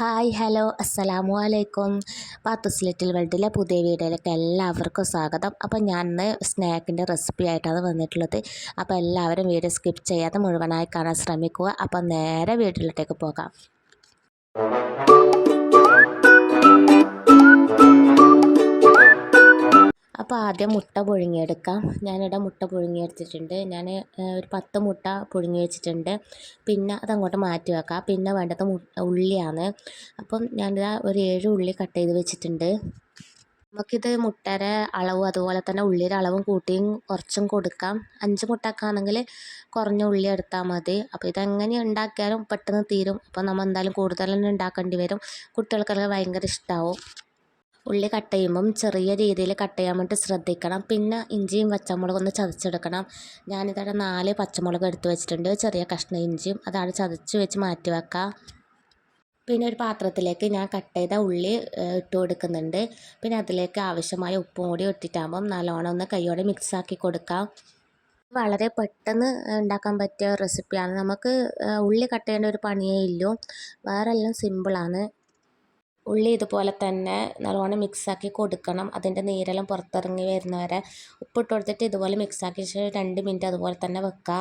Hi hello അസ്സലാമു അലൈക്കും. പാത്തസ് little വേൾഡിലെ പുതിയ വീഡിയോയിലേക്ക് എല്ലാവർക്കും സ്വാഗതം. അപ്പോൾ ഞാൻ ഇന്ന് സ്നാക്കിന്റെ റെസിപ്പി ആയിട്ടാണ് വന്നിട്ടുള്ളത്. അപ്പോൾ എല്ലാവരും വീഡിയോ സ്കിപ്പ് ചെയ്യാതെ മുഴുവനായി കാണാൻ ശ്രമിക്കുക. അപ്പോൾ നേരെ വീട്ടിലോട്ടേക്ക് പോകാം. അപ്പോൾ ആദ്യം മുട്ട പുഴുങ്ങിയെടുക്കാം. ഞാനിവിടെ മുട്ട പുഴുങ്ങിയെടുത്തിട്ടുണ്ട്. ഞാൻ ഒരു പത്ത് മുട്ട പുഴുങ്ങി വെച്ചിട്ടുണ്ട് പിന്നെ അതങ്ങോട്ട് മാറ്റി വെക്കാം. പിന്നെ വേണ്ടത് ഉള്ളിയാണ്. അപ്പം ഞാനിതാ ഒരു ഏഴ് ഉള്ളി കട്ട് ചെയ്ത് വെച്ചിട്ടുണ്ട്. നമുക്കിത് മുട്ടയുടെ അളവും അതുപോലെ തന്നെ ഉള്ളിയുടെ അളവും കൂട്ടിയും കുറച്ചും കൊടുക്കാം. അഞ്ച് മുട്ടക്കാണെങ്കിൽ കുറഞ്ഞ ഉള്ളി എടുത്താൽ മതി. അപ്പോൾ ഇതെങ്ങനെ ഉണ്ടാക്കിയാലും പെട്ടെന്ന് തീരും. അപ്പോൾ നമ്മൾ എന്തായാലും കൂടുതൽ തന്നെ ഉണ്ടാക്കേണ്ടി വരും. കുട്ടികൾക്കൊക്കെ ഭയങ്കര ഇഷ്ടമാവും ഉള്ളി കട്ട് ചെയ്യുമ്പം ചെറിയ രീതിയിൽ കട്ട് ചെയ്യാൻ വേണ്ടി ശ്രദ്ധിക്കണം. പിന്നെ ഇഞ്ചിയും പച്ചമുളകും ഒന്ന് ചതച്ചെടുക്കണം. ഞാനിതവിടെ നാല് പച്ചമുളക് എടുത്ത് വെച്ചിട്ടുണ്ട്. ചെറിയ കഷ്ണം ഇഞ്ചിയും അതാണ് ചതച്ച് വെച്ച് മാറ്റി വെക്കാം. പിന്നെ ഒരു പാത്രത്തിലേക്ക് ഞാൻ കട്ട് ചെയ്ത ഉള്ളി ഇട്ട് കൊടുക്കുന്നുണ്ട്. പിന്നെ അതിലേക്ക് ആവശ്യമായ ഉപ്പും കൂടി ഇട്ടിട്ടാകുമ്പം നല്ലോണം ഒന്ന് കൈയോടെ മിക്സാക്കി കൊടുക്കാം. വളരെ പെട്ടെന്ന് ഉണ്ടാക്കാൻ പറ്റിയ റെസിപ്പിയാണ് നമുക്ക് ഉള്ളി കട്ട് ചെയ്യേണ്ട ഒരു പണിയേ ഇല്ലൂ. വേറെ എല്ലാം സിമ്പിളാണ് ഉള്ളി ഇതുപോലെ തന്നെ നല്ലോണം മിക്സാക്കി കൊടുക്കണം. അതിന്റെ നീരെല്ലാം പുറത്തിറങ്ങി വരുന്നവരെ ഉപ്പിട്ട് കൊടുത്തിട്ട് ഇതുപോലെ മിക്സാക്കി രണ്ട് മിനിറ്റ് അതുപോലെ തന്നെ വെക്കുക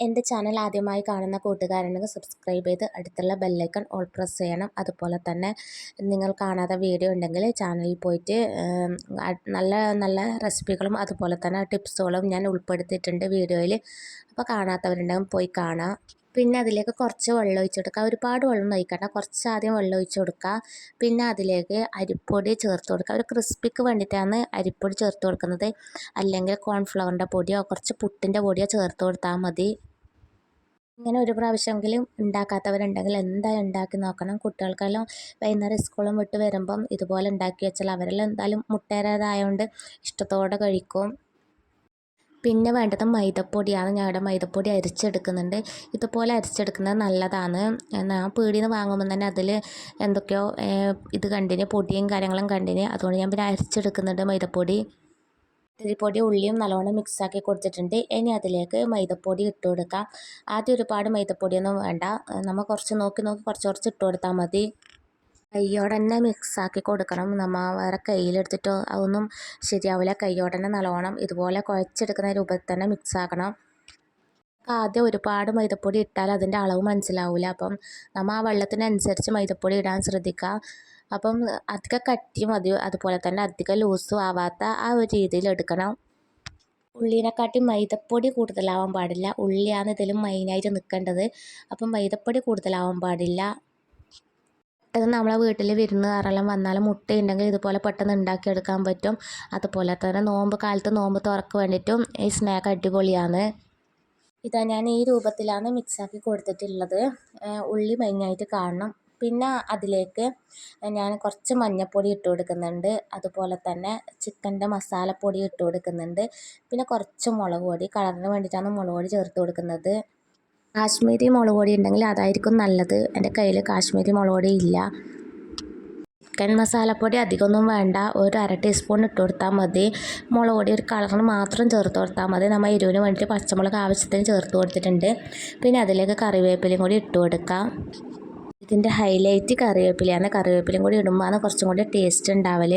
എന്റെ ചാനൽ ആദ്യമായി കാണുന്ന കൂട്ടുകാരുണ്ടെങ്കിൽ സബ്സ്ക്രൈബ് ചെയ്ത് അടുത്തുള്ള ബെല്ലൈക്കൺ ഓൾ പ്രസ് ചെയ്യണം. അതുപോലെ തന്നെ നിങ്ങൾ കാണാത്ത വീഡിയോ ഉണ്ടെങ്കിൽ ചാനലിൽ പോയിട്ട് നല്ല നല്ല റെസിപ്പികളും അതുപോലെ തന്നെ ടിപ്സുകളും ഞാൻ ഉൾപ്പെടുത്തിയിട്ടുണ്ട് വീഡിയോയിൽ അപ്പോൾ കാണാത്തവരുണ്ടെങ്കിൽ പോയി കാണാം. പിന്നെ അതിലേക്ക് കുറച്ച് വെള്ളം ഒഴിച്ച് കൊടുക്കുക ഒരുപാട് വെള്ളം ഒഴിക്കണ്ട. കുറച്ച് ആദ്യം വെള്ളം ഒഴിച്ച് കൊടുക്കുക പിന്നെ അതിലേക്ക് അരിപ്പൊടി ചേർത്ത് കൊടുക്കുക ഒരു ക്രിസ്പിക്ക് വേണ്ടിയിട്ടാണ് അരിപ്പൊടി ചേർത്ത് കൊടുക്കുന്നത്. അല്ലെങ്കിൽ കോൺഫ്ലവറിന്റെ പൊടിയോ കുറച്ച് പുട്ടിന്റെ പൊടിയോ ചേർത്ത് കൊടുത്താൽ മതി. ഇങ്ങനെ ഒരു പ്രാവശ്യമെങ്കിലും ഉണ്ടാക്കാത്തവരുണ്ടെങ്കിൽ എന്തായാലും ഉണ്ടാക്കി നോക്കണം. കുട്ടികൾക്കെല്ലാം വൈകുന്നേരം സ്കൂളും വിട്ട് വരുമ്പം ഇതുപോലെ ഉണ്ടാക്കി വെച്ചാൽ അവരെല്ലാം എന്തായാലും മുട്ടേറേതായതുകൊണ്ട് ഇഷ്ടത്തോടെ കഴിക്കും. പിന്നെ വേണ്ടത് മൈദപ്പൊടിയാണ്. ഞാൻ ഇവിടെ മൈദപ്പൊടി അരിച്ചെടുക്കുന്നുണ്ട്. ഇതുപോലെ അരിച്ചെടുക്കുന്നത് നല്ലതാണ്. ഞാൻ പീടിയിൽ നിന്ന് വാങ്ങുമ്പോൾ തന്നെ അതിൽ എന്തൊക്കെയോ ഇത് കണ്ടിന് പൊടിയും കാര്യങ്ങളും കണ്ടിന്. അതുകൊണ്ട് ഞാൻ പിന്നെ അരിച്ചെടുക്കുന്നുണ്ട് മൈദപ്പൊടി. ഇത്തിരിപ്പൊടി ഉള്ളിയും നല്ലോണം മിക്സാക്കി കൊടുത്തിട്ടുണ്ട്. ഇനി അതിലേക്ക് മൈദപ്പൊടി ഇട്ട് കൊടുക്കാം. ആദ്യം ഒരുപാട് മൈദപ്പൊടിയൊന്നും വേണ്ട. നമ്മൾ കുറച്ച് നോക്കി നോക്കി കുറച്ച് കുറച്ച് ഇട്ട് കൊടുത്താൽ മതി. കയ്യോടെ തന്നെ മിക്സാക്കി കൊടുക്കണം. നമ്മൾ വേറെ കയ്യിലെടുത്തിട്ടോ അതൊന്നും ശരിയാവില്ല. കയ്യോടെ തന്നെ നല്ലോണം ഇതുപോലെ കുഴച്ചെടുക്കുന്ന രൂപത്തിൽ തന്നെ മിക്സാക്കണം ആദ്യം ഒരുപാട് മൈദപ്പൊടി ഇട്ടാൽ അതിന്റെ അളവ് മനസ്സിലാവില്ല അപ്പം നമ്മൾ ആ വെള്ളത്തിനനുസരിച്ച് മൈദപ്പൊടി ഇടാൻ ശ്രദ്ധിക്കുക അപ്പം അധികം കട്ടിയും അതി അതുപോലെ തന്നെ അധികം ലൂസും ആവാത്ത ആ ഒരു രീതിയിൽ എടുക്കണം. ഉള്ളിനെക്കാട്ടി മൈദപ്പൊടി കൂടുതലാവാൻ പാടില്ല. ഉള്ളിയാണ് ഇതിലും മെയിനായിട്ട് നിൽക്കേണ്ടത്. അപ്പം മൈദപ്പൊടി കൂടുതലാവാൻ പാടില്ല. പെട്ടെന്ന് നമ്മളെ വീട്ടിൽ വിരുന്നുകാരെല്ലാം വന്നാലും മുട്ടയുണ്ടെങ്കിൽ ഇതുപോലെ പെട്ടെന്ന് ഉണ്ടാക്കിയെടുക്കാൻ പറ്റും. അതുപോലെ തന്നെ നോമ്പ് കാലത്ത് നോമ്പ് തുറക്ക് വേണ്ടിയിട്ടും ഈ സ്നാക്ക് അടിപൊളിയാണ്. ഇതാ ഞാൻ ഈ രൂപത്തിലാണ് മിക്സാക്കി കൊടുത്തിട്ടുള്ളത്. ഉള്ളി മഞ്ഞായിട്ട് കാണണം. പിന്നെ അതിലേക്ക് ഞാൻ കുറച്ച് മഞ്ഞൾപ്പൊടി ഇട്ട് കൊടുക്കുന്നുണ്ട്. അതുപോലെ തന്നെ ചിക്കന്റെ മസാലപ്പൊടി ഇട്ട് കൊടുക്കുന്നുണ്ട്. പിന്നെ കുറച്ച് മുളക് പൊടി കളറിന് വേണ്ടിയിട്ടാണ് മുളക് പൊടി ചേർത്ത് കൊടുക്കുന്നത്. കാശ്മീരി മുളക് പൊടി ഉണ്ടെങ്കിൽ അതായിരിക്കും നല്ലത്. എന്റെ കയ്യിൽ കാശ്മീരി മുളക് പൊടി ഇല്ല. ചിക്കൻ മസാലപ്പൊടി അധികമൊന്നും വേണ്ട. ഒരു അര ടീസ്പൂൺ ഇട്ട് കൊടുത്താൽ മതി. മുളക് പൊടി ഒരു കളറിന് മാത്രം ചേർത്ത് കൊടുത്താൽ മതി. നമ്മൾ എരിവിന് വേണ്ടിയിട്ട് പച്ചമുളക് ആവശ്യത്തിന് ചേർത്ത് കൊടുത്തിട്ടുണ്ട്. പിന്നെ അതിലേക്ക് കറിവേപ്പിലയും കൂടി ഇട്ട് കൊടുക്കാം. ഇതിന്റെ ഹൈലൈറ്റ് കറിവേപ്പിലയാണ്. കറിവേപ്പിലയും കൂടി ഇടുമ്പോഴാണ് കുറച്ചും കൂടി ടേസ്റ്റ് ഉണ്ടാവൽ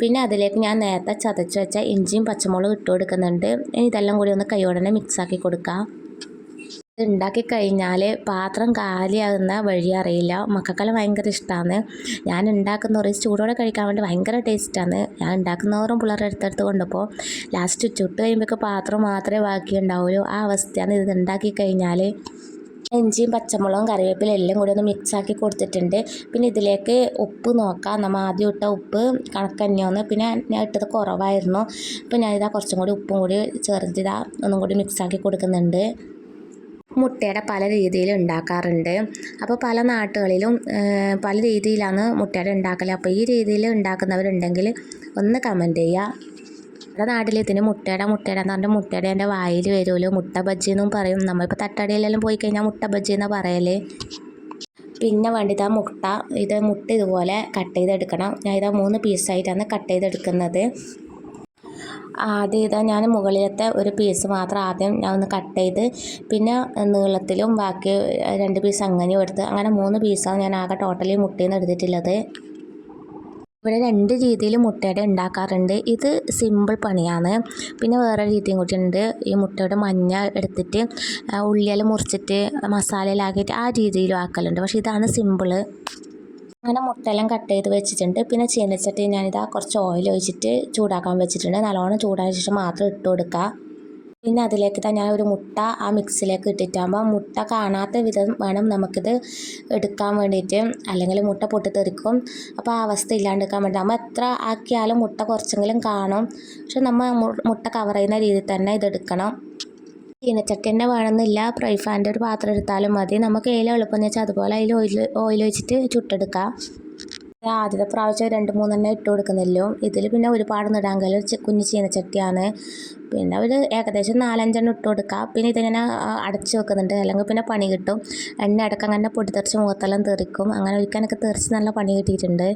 പിന്നെ അതിലേക്ക് ഞാൻ നേരത്തെ ചതച്ച് വെച്ച ഇഞ്ചിയും പച്ചമുളകും ഇട്ട് കൊടുക്കുന്നുണ്ട്. ഇനി ഇതെല്ലാം കൂടി ഒന്ന് കൈയോടെ മിക്സാക്കി കൊടുക്കാം. ഉണ്ടാക്കി കഴിഞ്ഞാൽ പാത്രം കാലിയാകുന്ന വഴി അറിയില്ല. മക്കൾക്കെല്ലാം ഭയങ്കര ഇഷ്ടമാണ് ഞാൻ ഉണ്ടാക്കുന്ന ഒരു ചൂടോടെ കഴിക്കാൻ വേണ്ടി ഭയങ്കര ടേസ്റ്റാണ് ഞാൻ ഉണ്ടാക്കുന്നവരും പിള്ളേരുടെ അടുത്തടുത്ത് കൊണ്ടുപോകും ലാസ്റ്റ് ചുട്ട് കഴിയുമ്പോഴേക്ക് പാത്രം മാത്രമേ ബാക്കി ഉണ്ടാവുള്ളൂ ആ അവസ്ഥയാണ് ഇത് ഉണ്ടാക്കി കഴിഞ്ഞാൽ ഇഞ്ചിയും പച്ചമുളകും കറിവേപ്പിലും എല്ലാം കൂടി ഒന്ന് മിക്സാക്കി കൊടുത്തിട്ടുണ്ട്. പിന്നെ ഇതിലേക്ക് ഉപ്പ് നോക്കാം. നമ്മൾ ആദ്യം ഇട്ട ഉപ്പ് കണക്കന്നെയാണ് പിന്നെ ഞാൻ ഇട്ടത് കുറവായിരുന്നു. അപ്പോൾ ഞാനിതാ കുറച്ചും കൂടി ഉപ്പും കൂടി ചേർത്തിതാ ഒന്നും കൂടി മിക്സാക്കി കൊടുക്കുന്നുണ്ട്. മുട്ടയുടെ പല രീതിയിൽ ഉണ്ടാക്കാറുണ്ട്. അപ്പോൾ പല നാട്ടുകളിലും പല രീതിയിലാണ് മുട്ടയുടെ ഉണ്ടാക്കൽ അപ്പോൾ ഈ രീതിയിൽ ഉണ്ടാക്കുന്നവരുണ്ടെങ്കിൽ ഒന്ന് കമന്റ് ചെയ്യുക നമ്മുടെ നാട്ടിൽ ഇതിന് മുട്ടയുടെ മുട്ടയുടെ എന്ന് പറഞ്ഞാൽ മുട്ടയുടെ എന്റെ വായിൽ വരുമല്ലോ മുട്ട ബജ്ജി എന്നും പറയും. നമ്മളിപ്പോൾ തട്ടടിയിലെല്ലാം പോയി കഴിഞ്ഞാൽ മുട്ട ബജ്ജി എന്നാണ് പറയൽ. പിന്നെ ആ മുട്ട ഇത് മുട്ട ഇതുപോലെ കട്ട് ചെയ്തെടുക്കണം. ഞാൻ ഇതാ മൂന്ന് പീസായിട്ടാണ് കട്ട് ചെയ്തെടുക്കുന്നത്. ആദ്യം ഇതാ ഞാൻ മുകളിലത്തെ ഒരു പീസ് മാത്രം ആദ്യം ഞാൻ ഒന്ന് കട്ട് ചെയ്ത് പിന്നെ നീളത്തിലും ബാക്കി രണ്ട് പീസ് അങ്ങനെയും എടുത്ത് അങ്ങനെ മൂന്ന് പീസാണ് ഞാൻ ആകെ ടോട്ടലി മുട്ടയിൽ നിന്ന് എടുത്തിട്ടുള്ളത്. ഇവിടെ രണ്ട് രീതിയിൽ മുട്ടയുടെ ഉണ്ടാക്കാറുണ്ട്. ഇത് സിമ്പിൾ പണിയാണ്. പിന്നെ വേറെ രീതിയും കൂടി ഉണ്ട്. ഈ മുട്ടയുടെ മഞ്ഞ എടുത്തിട്ട് ഉള്ളിയെല്ലാം മുറിച്ചിട്ട് മസാലയിലാക്കിയിട്ട് ആ രീതിയിലും ആക്കലുണ്ട്. പക്ഷേ ഇതാണ് സിമ്പിൾ അങ്ങനെ മുട്ടയെല്ലാം കട്ട് ചെയ്ത് വെച്ചിട്ടുണ്ട്. പിന്നെ ചീനച്ചട്ടി ഞാനിതാ കുറച്ച് ഓയിൽ ഒഴിച്ചിട്ട് ചൂടാക്കാൻ വെച്ചിട്ടുണ്ട്. നല്ലോണം ചൂടായ ശേഷം മാത്രം ഇട്ട് കൊടുക്കുക പിന്നെ അതിലേക്ക് തന്നെ ഞാൻ ഒരു മുട്ട ആ മിക്സിലേക്ക് ഇട്ടിട്ടാകുമ്പോൾ മുട്ട കാണാത്ത വിധം വേണം നമുക്കിത് എടുക്കാൻ വേണ്ടിയിട്ട്. അല്ലെങ്കിൽ മുട്ട പൊട്ടി തെറിക്കും അപ്പോൾ ആ അവസ്ഥ ഇല്ലാണ്ടിരിക്കാൻ വേണ്ടി നമ്മൾ എത്ര ആക്കിയാലും മുട്ട കുറച്ചെങ്കിലും കാണും. പക്ഷെ നമ്മൾ മുട്ട കവർ ചെയ്യുന്ന രീതിയിൽ തന്നെ ഇത് ചീനച്ചട്ടി തന്നെ വേണമെന്നില്ല ഫ്രൈ ഒരു പാത്രം എടുത്താലും മതി. നമുക്ക് ഏല എളുപ്പം വെച്ചാൽ അതുപോലെ അതിൽ ഓയിൽ ഓയിൽ ഒഴിച്ചിട്ട് ചുട്ടെടുക്കാം. ആദ്യത്തെ പ്രാവശ്യം രണ്ട് മൂന്നെണ്ണം ഇട്ട് കൊടുക്കുന്നില്ലോ ഇതിൽ പിന്നെ ഒരുപാട് നിടാങ്കൽ കുഞ്ഞു ചീനച്ചട്ടിയാണ് പിന്നെ ഒരു ഏകദേശം നാലഞ്ചെണ്ണം ഇട്ട് കൊടുക്കാം. പിന്നെ ഇതിങ്ങനെ അടച്ച് വെക്കുന്നുണ്ട്. അല്ലെങ്കിൽ പിന്നെ പണി കിട്ടും. എണ്ണ അടക്കം അങ്ങനെ പൊട്ടിത്തെറിച്ച് മുഖത്തെല്ലാം തെറിക്കും. അങ്ങനെ ഒരിക്കാനൊക്കെ തെറിച്ച് നല്ല പണി കിട്ടിയിട്ടുണ്ട്.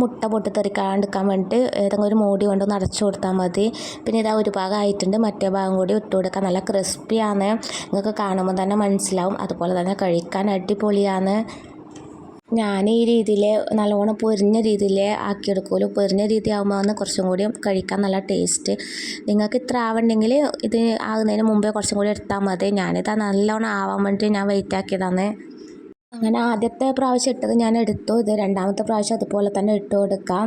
മുട്ട പൊട്ടിത്തെറിക്കാണ്ടിരിക്കാൻ വേണ്ടിയിട്ട് ഏതെങ്കിലും ഒരു മൂടി കൊണ്ടൊന്ന് അടച്ചു കൊടുത്താൽ മതി. പിന്നെ ഇതാ ഒരു ഭാഗം ആയിട്ടുണ്ട് മറ്റേ ഭാഗം കൂടി ഇട്ട് കൊടുക്കുക നല്ല ക്രിസ്പിയാണ് നിങ്ങൾക്ക് കാണുമ്പോൾ തന്നെ മനസ്സിലാവും. അതുപോലെ തന്നെ കഴിക്കാൻ അടിപൊളിയാണ്. ഞാൻ ഈ രീതിയിൽ നല്ലോണം പൊരിഞ്ഞ രീതിയിൽ ആക്കിയെടുക്കുമല്ലോ. പൊരിഞ്ഞ രീതി ആകുമ്പോൾ കുറച്ചും കൂടി കഴിക്കാൻ നല്ല ടേസ്റ്റ് നിങ്ങൾക്ക് ഇത്ര ആവണ്ടെങ്കിൽ ഇത് ആകുന്നതിന് മുമ്പേ കുറച്ചും കൂടി എടുത്താൽ മതി. ഞാനിത് നല്ലോണം ആവാൻ വേണ്ടി ഞാൻ വെയിറ്റ് ആക്കിയതാണ്. അങ്ങനെ ആദ്യത്തെ പ്രാവശ്യം ഇട്ടത് ഞാൻ എടുത്തു. ഇത് രണ്ടാമത്തെ പ്രാവശ്യം അതുപോലെ തന്നെ ഇട്ട് കൊടുക്കാം.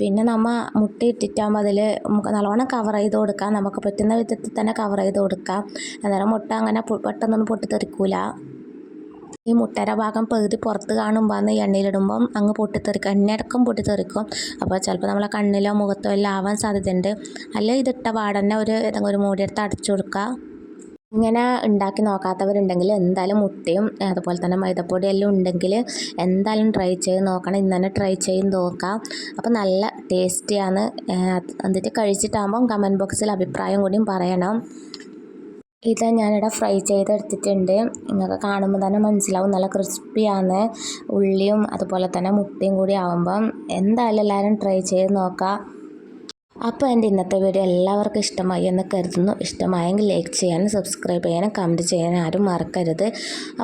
പിന്നെ നമ്മൾ മുട്ട ഇട്ടിട്ടാകുമ്പോൾ അതിൽ നമുക്ക് നല്ലവണ്ണം കവർ ചെയ്ത് കൊടുക്കാം. നമുക്ക് പറ്റുന്ന വിധത്തിൽ തന്നെ കവർ ചെയ്ത് കൊടുക്കാം. അന്നേരം മുട്ട അങ്ങനെ പെട്ടെന്നൊന്നും പൊട്ടിത്തെറിക്കൂല. ഈ മുട്ടര ഭാഗം പകുതി പുറത്ത് കാണുമ്പോൾ അന്ന് എണ്ണയിലിടുമ്പം അങ്ങ് പൊട്ടിത്തെറിക്കും. എണ്ണയടക്കം പൊട്ടിത്തെറിക്കും. അപ്പോൾ ചിലപ്പോൾ നമ്മളെ കണ്ണിലോ മുഖത്തോ എല്ലാം ആവാൻ സാധ്യതയുണ്ട്. അല്ലെങ്കിൽ ഇതിട്ട പാടന്നെ ഒരു ഏതെങ്കിലും ഒരു മൂടിയെടുത്ത് അടച്ചു കൊടുക്കുക ഇങ്ങനെ ഉണ്ടാക്കി നോക്കാത്തവരുണ്ടെങ്കിൽ എന്തായാലും മുട്ടയും അതുപോലെ തന്നെ മൈദപ്പൊടിയെല്ലാം ഉണ്ടെങ്കിൽ എന്തായാലും ട്രൈ ചെയ്ത് നോക്കണം. ഇന്ന് തന്നെ ട്രൈ ചെയ്ത് നോക്കാം. അപ്പോൾ നല്ല ടേസ്റ്റിയാണ് എന്നിട്ട് കഴിച്ചിട്ടാകുമ്പം കമന്റ് ബോക്സിൽ അഭിപ്രായം കൂടിയും പറയണം. ഇത് ഞാനിവിടെ ഫ്രൈ ചെയ്തെടുത്തിട്ടുണ്ട്. നിങ്ങൾക്ക് കാണുമ്പോൾ തന്നെ മനസ്സിലാവും. നല്ല ക്രിസ്പിയാണ് ഉള്ളിയും അതുപോലെ തന്നെ മുട്ടയും കൂടി ആവുമ്പം എന്തായാലും എല്ലാവരും ട്രൈ ചെയ്ത് നോക്കാം. അപ്പോൾ എന്റെ ഇന്നത്തെ വീഡിയോ എല്ലാവർക്കും ഇഷ്ടമായി എന്ന് കരുതുന്നു. ഇഷ്ടമായെങ്കിൽ ലൈക്ക് ചെയ്യാനും സബ്സ്ക്രൈബ് ചെയ്യാനും കമന്റ് ചെയ്യാനും ആരും മറക്കരുത്.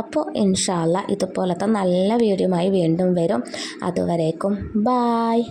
അപ്പോൾ ഇൻഷാല്ല ഇതുപോലത്തെ നല്ല വീഡിയോയുമായി വീണ്ടും വരും. അതുവരേക്കും ബായ്